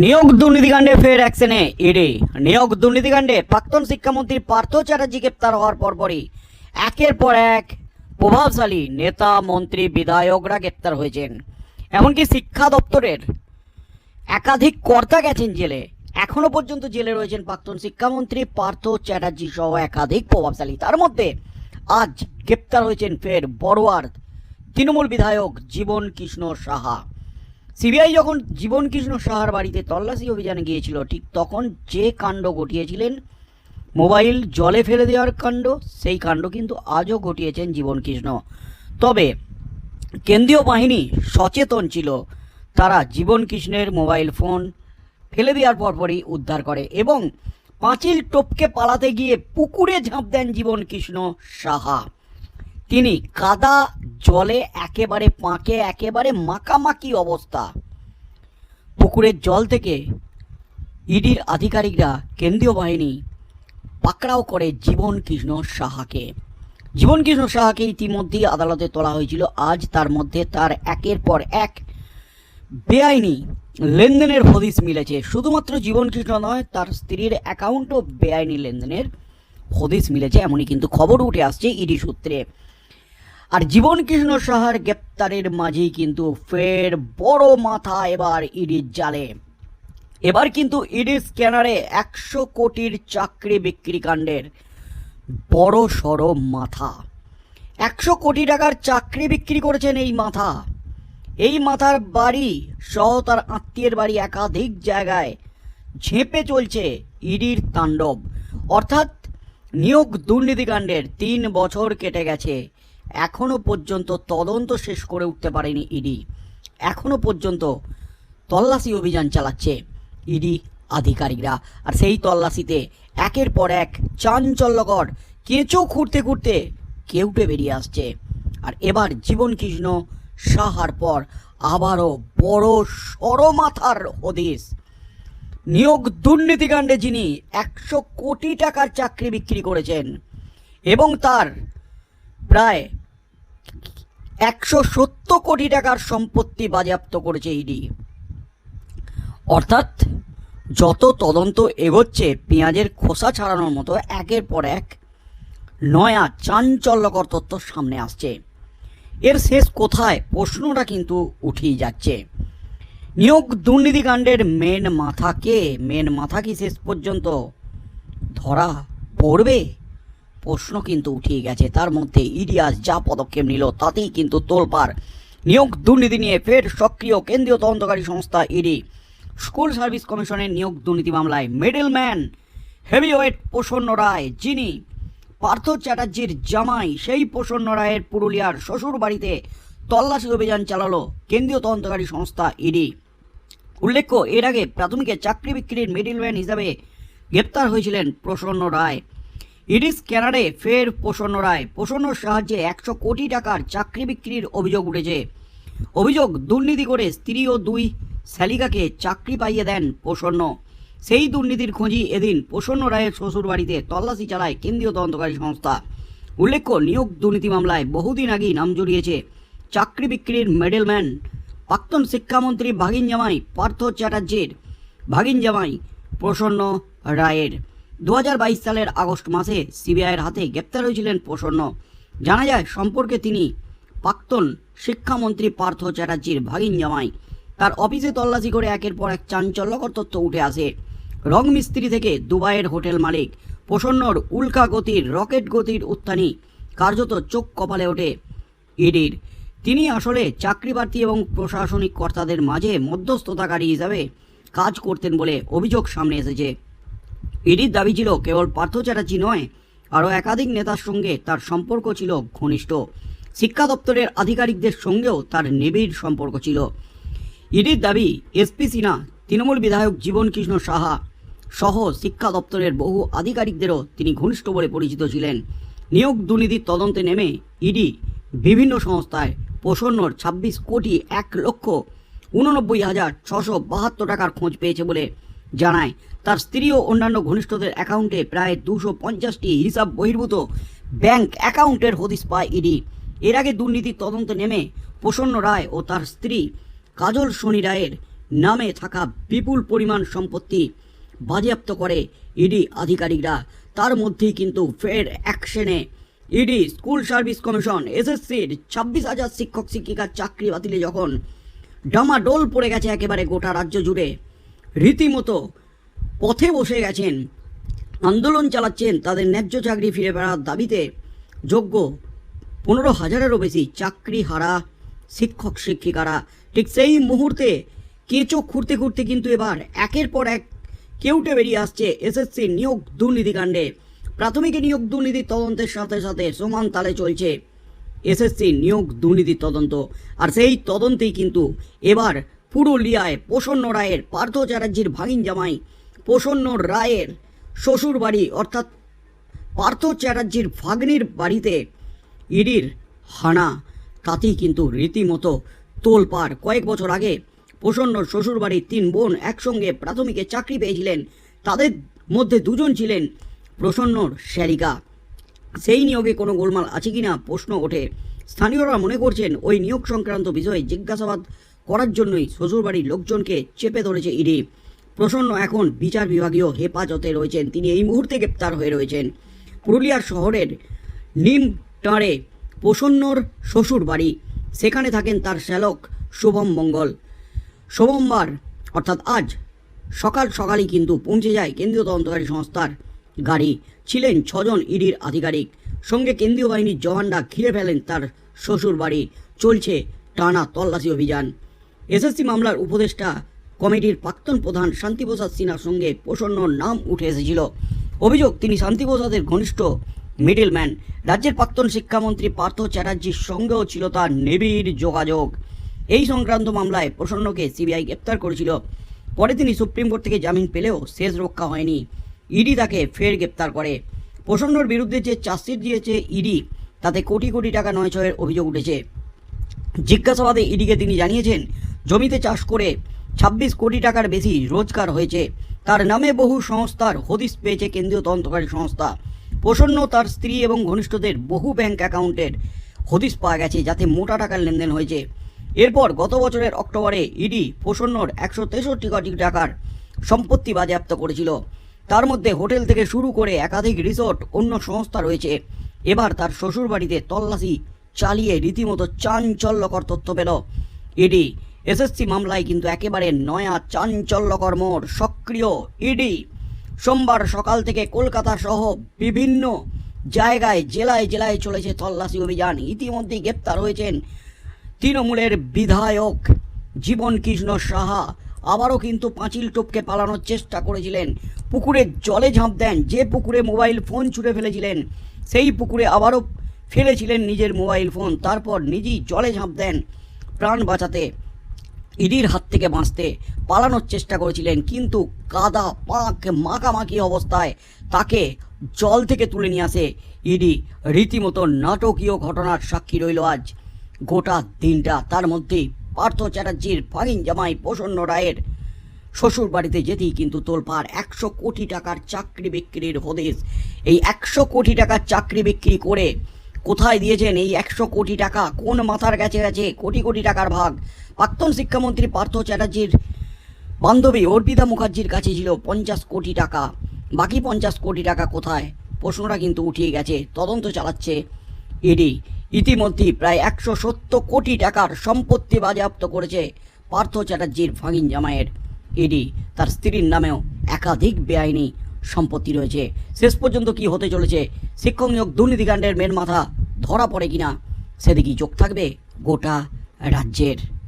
নিয়োগ দুর্নীতিকাণ্ডে ফের অ্যাকশনে ইডি। নিয়োগ দুর্নীতিকাণ্ডে প্রাক্তন শিক্ষামন্ত্রী পার্থ চ্যাটার্জি গ্রেপ্তার হওয়ার পরপরই একের পর এক প্রভাবশালী নেতা, মন্ত্রী, বিধায়করা গ্রেপ্তার হয়েছেন। এমনকি শিক্ষা দপ্তরের একাধিক কর্তা গেছেন জেলে। এখনও পর্যন্ত জেলে রয়েছেন প্রাক্তন শিক্ষামন্ত্রী পার্থ চ্যাটার্জি সহ একাধিক প্রভাবশালী। তার মধ্যে আজ গ্রেপ্তার হয়েছেন ফের বড়োয়ার তৃণমূল বিধায়ক জীবন কৃষ্ণ সাহা। সিবিআই যখন জীবন কৃষ্ণ সাহার বাড়িতে তল্লাশি অভিযানে গিয়েছিল, ঠিক তখন যে কাণ্ড ঘটিয়েছিলেন, মোবাইল জলে ফেলে দেওয়ার কাণ্ড, সেই কাণ্ড কিন্তু আজও ঘটিয়েছেন জীবন কৃষ্ণ তবে কেন্দ্রীয় বাহিনী সচেতন ছিল, তারা জীবন কৃষ্ণের মোবাইল ফোন ফেলে দেওয়ার পরপরই উদ্ধার করে এবং পাঁচিল টপকে পালাতে গিয়ে পুকুরে ঝাঁপ দেন জীবন কৃষ্ণ সাহা। তিনি কাদা জলে একেবারে পাঁকে, একেবারে মাকামাকি অবস্থা। পুকুরের জল থেকে ইডির আধিকারিকরা কেন্দ্রীয় বাহিনী পাকড়াও করে জীবন কৃষ্ণ সাহাকে। জীবন কৃষ্ণ সাহাকে ইতিমধ্যেই আদালতে তোলা হয়েছিল। আজ তার মধ্যে তার একের পর এক বেআইনি লেনদেনের হদিস মিলেছে। শুধুমাত্র জীবন কৃষ্ণ নয়, তার স্ত্রীর অ্যাকাউন্টও বেআইনি লেনদেনের হদিস মিলেছে, এমনই কিন্তু খবর উঠে আসছে ইডি সূত্রে। আর জীবন কৃষ্ণ সাহার গ্রেপ্তারের মাঝেই কিন্তু ফের বড় মাথা এবার ইডির জালে। এবার কিন্তু ইডি স্ক্যানারে একশো কোটির চাকরি বিক্রি কাণ্ডের বড় সড় মাথা। একশো কোটি টাকার চাকরি বিক্রি করেছেন এই মাথা। এই মাথার বাড়ি সহ তার আত্মীয়ের বাড়ি একাধিক জায়গায় ঝেঁপে চলছে ইডির তাণ্ডব। অর্থাৎ নিয়োগ দুর্নীতিকাণ্ডের তিন বছর কেটে গেছে এখনও পর্যন্ত তদন্ত শেষ করে উঠতে পারেনি ইডি। এখনও পর্যন্ত তল্লাশি অভিযান চালাচ্ছে ইডি আধিকারিকরা। আর সেই তল্লাশিতে একের পর এক চাঞ্চল্যকর কেঁচো খুঁড়তে খুঁড়তে কেউটে বেরিয়ে আসছে। আর এবার জীবন কৃষ্ণ সাহার পর আবারও বড় সরমাথার হদিস নিয়োগ দুর্নীতিকাণ্ডে যিনি একশো কোটি টাকার চাকরি বিক্রি করেছেন এবং তার প্রায় একশো সত্তর কোটি টাকার সম্পত্তি বাজেয়াপ্ত করেছে ইডি। অর্থাৎ যত তদন্ত এগোচ্ছে, পেঁয়াজের খোসা ছাড়ানোর মতো একের পর এক নয়া চাঞ্চল্যকর তথ্য সামনে আসছে। এর শেষ কোথায় প্রশ্নটা কিন্তু উঠেই যাচ্ছে। নিয়োগ দুর্নীতিকাণ্ডের মেন মাথাকে, মেন মাথা কি শেষ পর্যন্ত ধরা পড়বে? প্রশ্ন কিন্তু উঠিয়ে গেছে। তার মধ্যে ইডিয়াস যা পদক্ষেপ নিল তাতেই কিন্তু তোলপাড়। নিয়োগ দুর্নীতি নিয়ে ফের সক্রিয় কেন্দ্রীয় তদন্তকারী সংস্থা ইডি। স্কুল সার্ভিস কমিশনের নিয়োগ দুর্নীতি মামলায় মিডল ম্যান হেভিওয়েট প্রসন্ন রায়, যিনি পার্থ চ্যাটার্জির জামাই, সেই প্রসন্ন রায়ের পুরুলিয়ার শ্বশুর বাড়িতে তল্লাশি অভিযান চালালো কেন্দ্রীয় তদন্তকারী সংস্থা ইডি। উল্লেখ্য, এর আগে প্রাথমিকে চাকরি বিক্রির মিডিলম্যান হিসাবে গ্রেপ্তার হয়েছিলেন প্রসন্ন রায়। ইডি স্ক্যানারে ফের প্রসন্ন রায়। প্রসন্নর সাহায্যে একশো কোটি টাকার চাকরি বিক্রির অভিযোগ উঠেছে। অভিযোগ, দুর্নীতি করে স্ত্রী ও দুই শ্যালিকাকে চাকরি পাইয়ে দেন প্রসন্ন সেই দুর্নীতির খোঁজি এদিন প্রসন্ন রায়ের শ্বশুর বাড়িতে তল্লাশি চালায় কেন্দ্রীয় তদন্তকারী সংস্থা। উল্লেখ্য, নিয়োগ দুর্নীতি মামলায় বহুদিন আগেই নাম জড়িয়েছে চাকরি বিক্রির মেডেলম্যান, প্রাক্তন শিক্ষামন্ত্রী ভাগিন জামাই পার্থ চ্যাটার্জির। ভাগিন জামাই প্রসন্ন রায়ের। দু হাজার বাইশ সালের আগস্ট মাসে সিবিআইয়ের হাতে গ্রেপ্তার হয়েছিলেন প্রসন্ন। জানা যায়, সম্পর্কে তিনি প্রাক্তন শিক্ষামন্ত্রী পার্থ চ্যাটার্জির ভাগিন জামাই। তার অফিসে তল্লাশি করে একের পর এক চাঞ্চল্যকর তথ্য উঠে আসে। রং মিস্ত্রি থেকে দুবাইয়ের হোটেল মালিক প্রসন্নর উল্কা গতির রকেট গতির উত্থানি কার্যত চোখ কপালে ওঠে। ইডির। তিনি আসলে চাকরি প্রার্থী এবং প্রশাসনিক কর্তাদের মাঝে মধ্যস্থতাকারী হিসাবে কাজ করতেন বলে অভিযোগ সামনে এসেছে। ইডির দাবি ছিল কেবল পার্থ চ্যাটার্জি নয়, আরও একাধিক নেতার সঙ্গে তার সম্পর্ক ছিল ঘনিষ্ঠ। শিক্ষা দপ্তরের আধিকারিকদের সঙ্গেও তার নিবিড় সম্পর্ক ছিল। ইডির দাবি এসপি সিনহা, তৃণমূল বিধায়ক জীবন কৃষ্ণ সাহা সহ শিক্ষা দপ্তরের বহু আধিকারিকদেরও তিনি ঘনিষ্ঠ বলে পরিচিত ছিলেন। নিয়োগ দুর্নীতির তদন্তে নেমে ইডি বিভিন্ন সংস্থায় প্রসন্নর ছাব্বিশ কোটি এক লক্ষ উননব্বই হাজার ছশো বাহাত্তর টাকার খোঁজ পেয়েছে বলে জানায়। তার স্ত্রী ও অন্যান্য ঘনিষ্ঠদের অ্যাকাউন্টে প্রায় দুশো পঞ্চাশটি হিসাব বহির্ভূত ব্যাংক অ্যাকাউন্টের হদিস পায় ইডি। এর আগে দুর্নীতির তদন্তে নেমে প্রসন্ন রায় ও তার স্ত্রী কাজল শনি রায়ের নামে থাকা বিপুল পরিমাণ সম্পত্তি বাজেয়াপ্ত করে ইডি আধিকারিকরা। তার মধ্যেই কিন্তু ফের অ্যাকশনে ইডি স্কুল সার্ভিস কমিশন, এসএসসির ছাব্বিশ হাজার শিক্ষক শিক্ষিকার চাকরি বাতিলে যখন ডামাডোল পড়ে গেছে একেবারে গোটা রাজ্য জুড়ে। রীতিমতো পথে বসে গেছেন, আন্দোলন চালাচ্ছেন, তাদের ন্যায্য চাকরি ফিরে বেড়ার দাবিতে যোগ্য পনেরো হাজারেরও বেশি চাকরি হারা শিক্ষক, শিক্ষিকারা। ঠিক সেই মুহূর্তে কেঁচো খুঁড়তে খুঁড়তে কিন্তু এবার একের পর এক কেউটে বেরিয়ে আসছে এসএসসি নিয়োগ দুর্নীতিকাণ্ডে প্রাথমিক নিয়োগ দুর্নীতির তদন্তের সাথে সাথে সমান তালে চলছে এসএসসি নিয়োগ দুর্নীতির তদন্ত। আর সেই তদন্তেই কিন্তু এবার পুরুলিয়ায় প্রসন্ন রায়ের পার্থ চ্যাটার্জির ভাগিন জামাই প্রসন্ন রায়ের শ্বশুর বাড়ি অর্থাৎ পার্থ চ্যাটার্জির ভাগ্নির বাড়িতে ইডির হানা। তাতেই কিন্তু রীতিমতো তোলপাড়। কয়েক বছর আগে প্রসন্ন শ্বশুরবাড়ির তিন বোন একসঙ্গে প্রাথমিকে চাকরি পেয়েছিলেন। তাদের মধ্যে দুজন ছিলেন প্রসন্নর শ্যারিকা সেই নিয়োগে কোনো গোলমাল আছে কিনা প্রশ্ন ওঠে। স্থানীয়রা মনে করছেন ওই নিয়োগ সংক্রান্ত বিষয়ে জিজ্ঞাসাবাদ করার জন্যই শ্বশুরবাড়ির লোকজনকে চেপে ধরেছে ইডি। প্রসন্ন এখন বিচার বিভাগীয় হেফাজতে রয়েছেন। তিনি এই মুহূর্তে গ্রেপ্তার হয়ে রয়েছেন। পুরুলিয়ার শহরের নিম টাঁড়ে প্রসন্নর শ্বশুর বাড়ি সেখানে থাকেন তার শ্যালক শুভম মঙ্গল। সোমবার, অর্থাৎ আজ, সকাল সকালই কিন্তু পৌঁছে যায় কেন্দ্রীয় তদন্তকারী সংস্থার গাড়ি। ছিলেন ছজন ইডির আধিকারিক। সঙ্গে কেন্দ্রীয় বাহিনীর জওয়ানরা ঘিরে ফেলেন তার শ্বশুর বাড়ি চলছে টানা তল্লাশি অভিযান। এসএসসি মামলার উপদেষ্টা কমিটির প্রাক্তন প্রধান শান্তিপ্রসাদ সিনহার সঙ্গে প্রসন্নর নাম উঠে এসেছিল। অভিযোগ, তিনি শান্তিপ্রসাদের ঘনিষ্ঠ মিডলম্যান। রাজ্যের প্রাক্তন শিক্ষামন্ত্রী পার্থ চ্যাটার্জির সঙ্গেও ছিল তার নিবিড় যোগাযোগ। এই সংক্রান্ত মামলায় প্রসন্নকে সিবিআই গ্রেপ্তার করেছিল। পরে তিনি সুপ্রিম কোর্ট থেকে জামিন পেলেও শেষ রক্ষা হয়নি। ইডি তাকে ফের গ্রেপ্তার করে। প্রসন্নর বিরুদ্ধে যে চার্জশিট দিয়েছে ইডি, তাতে কোটি কোটি টাকা নয় ছয়ের অভিযোগ উঠেছে। জিজ্ঞাসাবাদে ইডিকে তিনি জানিয়েছেন জমিতে চাষ করে ছাব্বিশ কোটি টাকার বেশি রোজগার হয়েছে। তার নামে বহু সংস্থার হদিশ পেয়েছে কেন্দ্রীয় তদন্তকারী সংস্থা। প্রসন্ন তার স্ত্রী এবং ঘনিষ্ঠদের বহু ব্যাংক অ্যাকাউন্টের হদিশ পাওয়া গেছে, যাতে মোটা টাকার লেনদেন হয়েছে। এরপর গত বছরের অক্টোবরে ইডি প্রসন্নর একশো তেষট্টি কোটি টাকার সম্পত্তি বাজেয়াপ্ত করেছিল। তার মধ্যে হোটেল থেকে শুরু করে একাধিক রিসোর্ট অন্য সংস্থা রয়েছে। এবার তার শ্বশুরবাড়িতে তল্লাশি চালিয়ে রীতিমতো চাঞ্চল্যকর তথ্য পেল। ইডি এসএসসি মামলায় কিন্তু একেবারে নয়া চাঞ্চল্যকর মোড়, সক্রিয় ইডি। সোমবার সকাল থেকে কলকাতা সহ বিভিন্ন জায়গায়, জেলায় জেলায় চলেছে তল্লাশি অভিযান। ইতিমধ্যেই গ্রেপ্তার হয়েছেন তৃণমূলের বিধায়ক জীবন কৃষ্ণ সাহা। আবারও কিন্তু পাঁচিল টপকে পালানোর চেষ্টা করেছিলেন। পুকুরে জলে ঝাঁপ দেন, যে পুকুরে মোবাইল ফোন ছুঁড়ে ফেলেছিলেন, সেই পুকুরে আবারও ফেলেছিলেন নিজের মোবাইল ফোন। তারপর নিজেই জলে ঝাঁপ দেন প্রাণ বাঁচাতে। ইডির হাত থেকে বাঁচতে পালানোর চেষ্টা করেছিলেন, কিন্তু কাদা, পাক, মাখামাখি অবস্থায় তাকে জল থেকে তুলে নিয়ে আসে ইডি। রীতিমতো নাটকীয় ঘটনার সাক্ষী রইল আজ। গোটা দিনটা তার মধ্যেই পার্থ চ্যাটার্জির ফাগিন জামাই প্রসন্ন রায়ের শ্বশুর বাড়িতে যেতেই কিন্তু তোলপাড় একশো কোটি টাকার চাকরি বিক্রির হদেশ এই একশো কোটি টাকার চাকরি বিক্রি করে কোথায় দিয়েছেন এই একশো কোটি টাকা? কোন মাথার কাছে গেছে কোটি কোটি টাকার ভাগ। প্রাক্তন শিক্ষামন্ত্রী পার্থ চ্যাটার্জির বান্ধবী অর্পিতা মুখার্জির কাছে ছিল পঞ্চাশ কোটি টাকা। বাকি পঞ্চাশ কোটি টাকা কোথায়? প্রশ্নটা কিন্তু উঠিয়ে গেছে। তদন্ত চালাচ্ছে ইডি ইতিমধ্যেই প্রায় একশো সত্তর কোটি টাকার সম্পত্তি বাজেয়াপ্ত করেছে পার্থ চ্যাটার্জির ভাগিন জামাইয়ের। ইডি তার স্ত্রীর নামেও একাধিক বেআইনি। সম্পত্তি রয়েছে। শেষ পর্যন্ত কি হতে চলেছে? শিক্ষক নিয়োগ দুর্নীতিকাণ্ডের মেন মাথা ধরা পড়ে কিনা? সেদিকেই চোখ থাকবে গোটা রাজ্যের।